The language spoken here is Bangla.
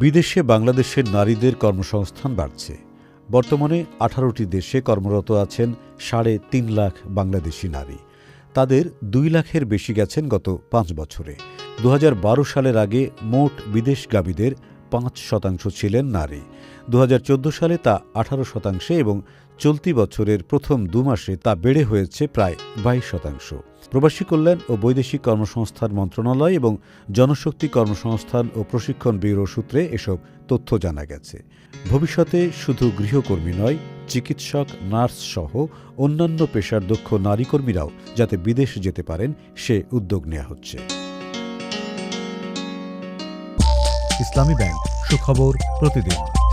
বিদেশে বাংলাদেশের নারীদের কর্মসংস্থান বাড়ছে। বর্তমানে আঠারোটি দেশে কর্মরত আছেন সাড়ে তিন লাখ বাংলাদেশি নারী। তাদের দুই লাখের বেশি গেছেন গত পাঁচ বছরে। দু হাজার বারো সালের আগে মোট বিদেশগামীদের পাঁচ শতাংশ ছিলেন নারী। দু হাজার চোদ্দ সালে তা আঠারো শতাংশে এবং চলতি বছরের প্রথম দু মাসে তা বেড়ে হয়েছে প্রায় বাইশ শতাংশ। প্রবাসী কল্যাণ ও বৈদেশিক কর্মসংস্থান মন্ত্রণালয় এবং জনশক্তি কর্মসংস্থান ও প্রশিক্ষণ ব্যুরো সূত্রে এসব তথ্য জানা গেছে। ভবিষ্যতে শুধু গৃহকর্মী নয়, চিকিৎসক, নার্স সহ অন্যান্য পেশার দক্ষ নারী কর্মীরাও যাতে বিদেশ যেতে পারেন, সে উদ্যোগ নেওয়া হচ্ছে। ইসলামী ব্যাংক। সুখবর প্রতিদিন।